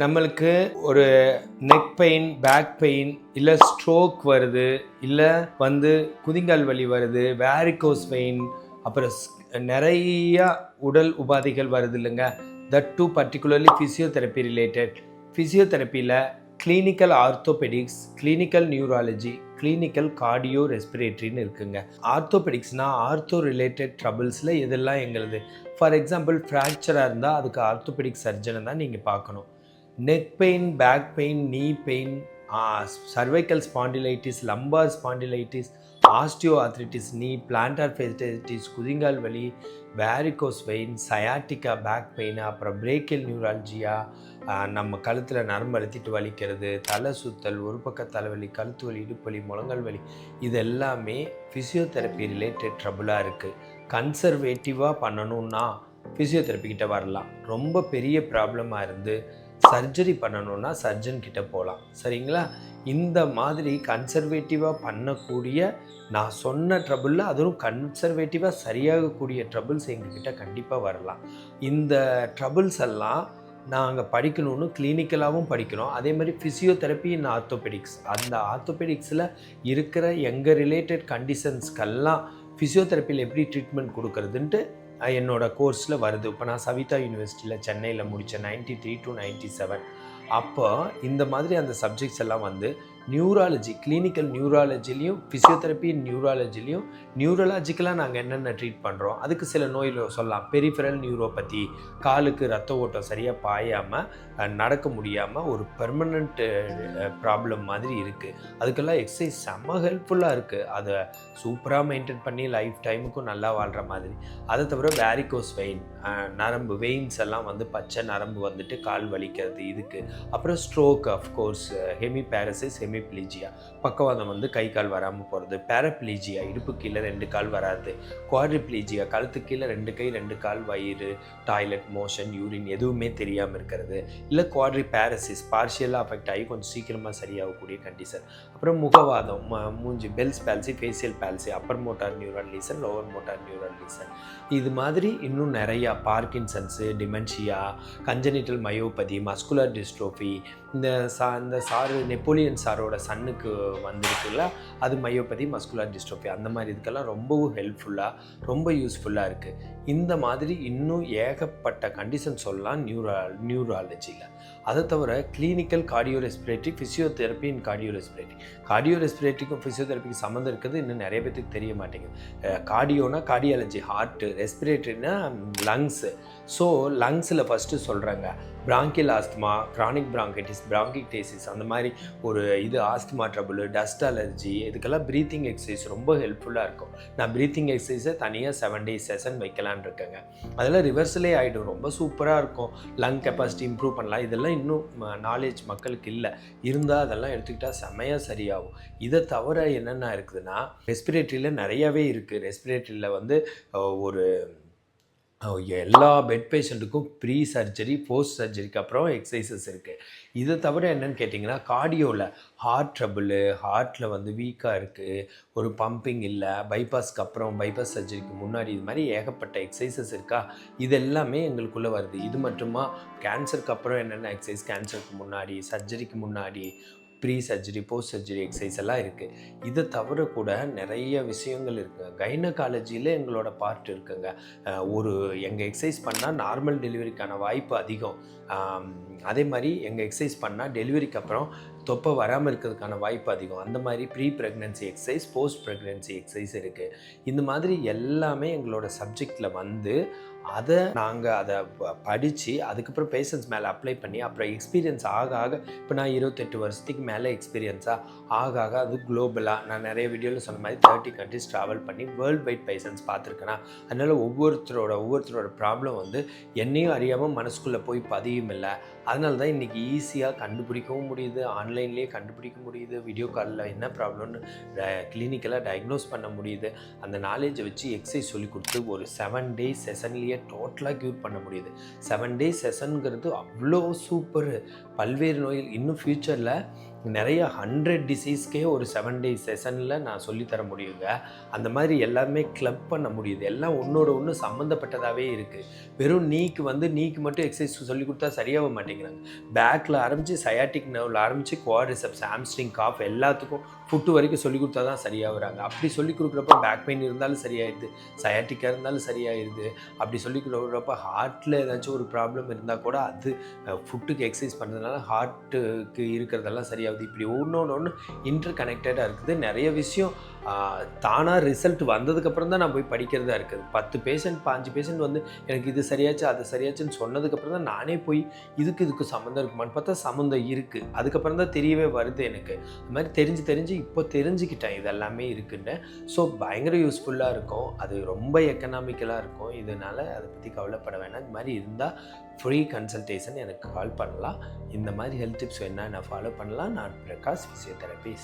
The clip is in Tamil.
நம்மளுக்கு ஒரு நெக் பெயின் பேக் பெயின் இல்லை ஸ்ட்ரோக் வருது இல்லை வந்து குதிங்கால் வலி வருது வேரிகோஸ் பெயின் அப்புறம் நிறையா நிறைய உடல் உபாதைகள் வருது இல்லைங்க. That to particularly physiotherapy related ஃபிசியோதெரப்பியில் clinical orthopaedics clinical neurology clinical cardio ரெஸ்பிரேட்டரின்னு இருக்குங்க. ஆர்த்தோபெடிக்ஸ்னால் ஆர்த்தோ ரிலேட்டட் ட்ரபிள்ஸில் இதெல்லாம் எங்களுது? ஃபார் எக்ஸாம்பிள் ஃப்ராக்சராக இருந்தால் அதுக்கு ஆர்த்தோபெடிக் சர்ஜனை தான் நீங்கள் பார்க்கணும். Neck pain back pain knee pain cervical spondylitis lumbar spondylitis osteo arthritis knee plantar fasciitis குதிங்கால் வலி varicose vein sciatica back pain அப்புறம் பிரேக்கில் நியூராலஜியா நம்ம கழுத்தில் நரம்பு அழுத்திட்டு வலிக்கிறது தலை சுத்தல் ஒரு பக்க தலைவலி கழுத்து வலி இடுப்பு வலி முழங்கால் வலி இது எல்லாமே ஃபிசியோதெரப்பி ரிலேட்டட் ட்ரபுளாக இருக்குது கன்சர்வேட்டிவாக பண்ணணுன்னா ஃபிசியோதெரப்பி கிட்ட வரலாம். ரொம்ப பெரிய ப்ராப்ளமாக இருந்து சர்ஜரி பண்ணணும்னா சர்ஜன் கிட்ட போகலாம் சரிங்களா? இந்த மாதிரி கன்சர்வேட்டிவாக பண்ணக்கூடிய நான் சொன்ன ட்ரபுளில் அதுவும் கன்சர்வேட்டிவாக சரியாகக்கூடிய ட்ரபுள்ஸ் எங்ககிட்ட கண்டிப்பாக வரலாம். இந்த ட்ரபுள்ஸ் எல்லாம் நாங்கள் படிக்கணும்னு கிளினிக்கலாகவும் படிக்கிறோம். அதே மாதிரி ஃபிசியோதெரப்பி இன் ஆர்த்தோபெடிக்ஸ் அந்த ஆர்த்தோபெடிக்ஸில் இருக்கிற எங்கள் ரிலேட்டட் கண்டிஷன்ஸ்க்கெல்லாம் ஃபிசியோதெரப்பியில் எப்படி ட்ரீட்மெண்ட் கொடுக்குறதுன்ட்டு என்னோட கோர்ஸில் வருது. இப்போ நான் சவிதா யூனிவர்சிட்டியில் சென்னையில் முடித்தேன் ninety three to ninety seven அப்போ இந்த மாதிரி அந்த சப்ஜெக்ட்ஸ் எல்லாம் வந்து நியூராலஜி கிளினிக்கல் நியூராலஜிலையும் ஃபிசியோதெரப்பி நியூராலஜிலையும் நியூரலாஜிக்கலாக நாங்கள் என்னென்ன ட்ரீட் பண்ணுறோம் அதுக்கு சில நோயில் சொல்லலாம். பெரிஃபரல் நியூரோபதி காலுக்கு ரத்த ஓட்டம் சரியாக பாயாமல் நடக்க முடியாமல் ஒரு பெர்மனண்ட் ப்ராப்ளம் மாதிரி இருக்குது அதுக்கெல்லாம் எக்ஸசைஸ் செம்ம ஹெல்ப்ஃபுல்லாக இருக்குது அதை சூப்பராக மெயின்டைன் பண்ணி லைஃப் டைமுக்கும் நல்லா வாழ்கிற மாதிரி. அதை தவிர வேரிகோஸ் வெயின் நரம்பு வெயின்ஸ் எல்லாம் வந்து பச்சை நரம்பு வந்துட்டு கால் வலிக்கிறது இதுக்கு. அப்புறம் stroke of course hemiparesis hemiplegia பக்கவாதம் வந்து கை கால் வராமல் போகிறது பேரப்ளீஜியா இடுப்பு கீழே ரெண்டு கால் வராது. குவாட்ரிப்ளீஜியா கழுத்து கீழே ரெண்டு கை ரெண்டு கால் வயிறு டாய்லெட் மோஷன் யூரின் எதுவுமே தெரியாமல் இருக்கிறது. இல்லை குவாட்ரி பேரசிஸ் பார்ஷியலாக அஃபெக்ட் ஆகி கொஞ்சம் சீக்கிரமாக சரியாகக்கூடிய கண்டிஷன் அப்புறம் முகவாதம் மூஞ்சி Bell's palsy facial palsy upper motor neuron lesion lower motor neuron lesion இது மாதிரி இன்னும் நிறையா Parkinson's dementia congenital myopathy muscular dystrophy இந்த சா இந்த சாரு நெப்போலியன் சாரோட சன்னுக்கு வந்திருக்குல்ல அது மையோபதி மஸ்குலர் டிஸ்ட்ரோபி அந்த மாதிரி இதுக்கெல்லாம் ரொம்பவும் ஹெல்ப்ஃபுல்லாக ரொம்ப யூஸ்ஃபுல்லாக இருக்குது இந்த மாதிரி இன்னும் ஏகப்பட்ட கண்டிஷன் சொல்லலாம் நியூரா நியூராலஜியில் அதை தவிர clinical cardio respiratory physiotherapy in cardio respiratory cardio ரெஸ்பிரேட்டரிக்கும் ஃபிசியோதெரப்பிக்கும் சம்மந்தம் இருக்குது இன்னும் நிறைய பேத்துக்கு தெரிய மாட்டேங்குது. கார்டியோனா கார்டியாலஜி ஹார்ட்டு ரெஸ்பிரேட்டரினா லங்ஸு ஸோ லங்ஸில் ஃபஸ்ட்டு சொல்கிறாங்க bronchial asthma chronic bronchitis bronchiectasis அந்த மாதிரி ஒரு இது ஆஸ்துமா ட்ரபுள் டஸ்ட் அலர்ஜி இதுக்கெல்லாம் ப்ரீத்திங் எக்ஸசைஸ் ரொம்ப ஹெல்ப்ஃபுல்லாக இருக்கும். நான் ப்ரீத்திங் எக்ஸசைஸை தனியாக செவன் டேஸ் செஷன் வைக்கலான்னு இருக்கேங்க. அதெல்லாம் ரிவர்ஸலே ஆகிடும் ரொம்ப சூப்பராக இருக்கும். லங் கெப்பாசிட்டி இம்ப்ரூவ் பண்ணலாம். இதெல்லாம் இன்னும் நாலேஜ் மக்களுக்கு இல்லை. இருந்தால் அதெல்லாம் எடுத்துக்கிட்டால் செமையாக சரியாகும். இதை தவிர என்னென்ன இருக்குதுன்னா ரெஸ்பிரேட்டரியில் நிறையாவே இருக்குது ரெஸ்பிரேட்டரியில் வந்து ஒரு எல்லா பெட் பேஷண்ட்டுக்கும் ப்ரீ சர்ஜரி போஸ்ட் சர்ஜரிக்கு அப்புறம் எக்ஸசைசஸ் இருக்குது இதை தவிர என்னென்னு கேட்டிங்கன்னா கார்டியோவில் ஹார்ட் ட்ரபுளு ஹார்ட்டில் வந்து வீக்காக இருக்குது ஒரு பம்பிங் இல்லை பைபாஸ்க்கு அப்புறம் பைபாஸ் சர்ஜரிக்கு முன்னாடி இது மாதிரி ஏகப்பட்ட எக்ஸசைசஸ் இருக்கா? இது எல்லாமே எங்களுக்குள்ளே வருது. இது மட்டுமா? கேன்சருக்கு அப்புறம் என்னென்ன எக்ஸசைஸ்? கேன்சருக்கு முன்னாடி சர்ஜரிக்கு முன்னாடி pre surgery post surgery exercise எல்லாம் இருக்குது இதை தவிர கூட நிறைய விஷயங்கள் இருக்குங்க. கைனகாலஜியில் எங்களோட பார்ட் இருக்குங்க. ஒரு எங்கள் எக்ஸசைஸ் பண்ணால் நார்மல் டெலிவரிக்கான வாய்ப்பு அதிகம். அதே மாதிரி எங்கள் எக்ஸசைஸ் பண்ணால் டெலிவரிக்கு அப்புறம் தொப்பை வராமல் இருக்கிறதுக்கான வாய்ப்பு அதிகம். அந்த மாதிரி pre pregnancy exercise post pregnancy exercise இருக்குது இந்த மாதிரி எல்லாமே எங்களோட சப்ஜெக்டில் வந்து அதை நாங்கள் அதை படித்து அதுக்கப்புறம் பேஷன்ஸ் மேலே அப்ளை பண்ணி அப்புறம் எக்ஸ்பீரியன்ஸ் ஆக ஆக இப்போ நான் இருபத்தெட்டு வருஷத்துக்கு மேலே எக்ஸ்பீரியன்ஸாக ஆக ஆக அது குளோபலாக நான் நிறைய வீடியோவில் சொன்ன மாதிரி தேர்ட்டி கண்ட்ரிஸ் ட்ராவல் பண்ணி வேர்ல்ட் வைட் பேஷன்ஸ் பார்த்துருக்கேனா அதனால் ஒவ்வொருத்தரோட ஒவ்வொருத்தரோட ப்ராப்ளம் வந்து என்னையும் அறியாமல் மனசுக்குள்ளே போய் பதியும் இல்லை. அதனால தான் இன்றைக்கி ஈஸியாக கண்டுபிடிக்கவும் முடியுது ஆன்லைன்லேயே கண்டுபிடிக்க முடியுது வீடியோ காலில் என்ன ப்ராப்ளம்னு கிளினிக்கலாக டயக்னோஸ் பண்ண முடியுது. அந்த நாலேஜை வச்சு எக்ஸசைஸ் சொல்லி கொடுத்து ஒரு செவன் டேஸ் செஷன்லேயே டோட்டலாக க்யூர் பண்ண முடியுது. செவன் டேஸ் செஷனுங்கிறது அவ்வளோ சூப்பர் பல்வேறு நோய்கள் இன்னும் ஃப்யூச்சரில் நிறைய ஹண்ட்ரட் டிசீஸ்க்கே ஒரு செவன் டேஸ் செஷனில் நான் சொல்லித்தர முடியுங்க. அந்த மாதிரி எல்லாமே கிளப் பண்ண முடியுது. எல்லாம் ஒன்றோட ஒன்று சம்மந்தப்பட்டதாகவே இருக்குது வெறும் நீக்கு வந்து நீக்கு மட்டும் எக்ஸசைஸ் சொல்லி கொடுத்தா சரியாக மாட்டேங்கிறாங்க. பேக்கில் ஆரம்பித்து சயாட்டிக் நர்வில் ஆரம்பித்து குவாட்ரிசப்ஸ் ஆம்ஸ்ட்ரிங் காஃப் எல்லாத்துக்கும் ஃபுட்டு வரைக்கும் சொல்லி கொடுத்தா தான் சரியாக வராங்க அப்படி சொல்லி கொடுக்குறப்ப பேக் பெயின் இருந்தாலும் சரியாயிடுது. சயாட்டிக்காக இருந்தாலும் சரியாயிடுது. அப்படி சொல்லி கொடுக்குறப்ப ஹார்ட்டில் ஏதாச்சும் ஒரு ப்ராப்ளம் இருந்தால் கூட அது ஃபுட்டுக்கு எக்ஸசைஸ் பண்ணுறதுனால ஹார்ட்டுக்கு இருக்கிறதெல்லாம் சரியாகுது. இப்படி ஒன்று ஒன்று இன்டர் கனெக்டடாக இருக்குது. நிறைய விஷயம் தானாக ரிசல்ட் வந்ததுக்கப்புறம் தான் நான் போய் படிக்கிறதா இருக்குது. பத்து பேஷண்ட் பாஞ்சு பேஷண்ட் வந்து எனக்கு இது சரியாச்சு அது சரியாச்சுன்னு சொன்னதுக்கப்புறம் தான் நானே போய் இதுக்கு இதுக்கு சம்மந்தம் இருக்குமான்னு பார்த்தா சம்மந்தம் இருக்குது அதுக்கப்புறம் தான் தெரியவே வருது எனக்கு. அது மாதிரி தெரிஞ்சு தெரிஞ்சு இப்போ தெரிஞ்சுக்கிட்டேன் இது எல்லாமே இருக்குன்னு. ஸோ பயங்கர யூஸ்ஃபுல்லாக இருக்கும். அது ரொம்ப எக்கனாமிக்கலாக இருக்கும். இதனால் அதை பற்றி கவலைப்பட வேணாம். இது மாதிரி இருந்தால் ஃப்ரீ கன்சல்டேஷன் எனக்கு கால் பண்ணலாம். இந்த மாதிரி ஹெல்த் டிப்ஸ் என்ன நான் ஃபாலோ பண்ணலாம். நான் பிரகாஷ் ஃபிசியோதெரபிஸ்ட்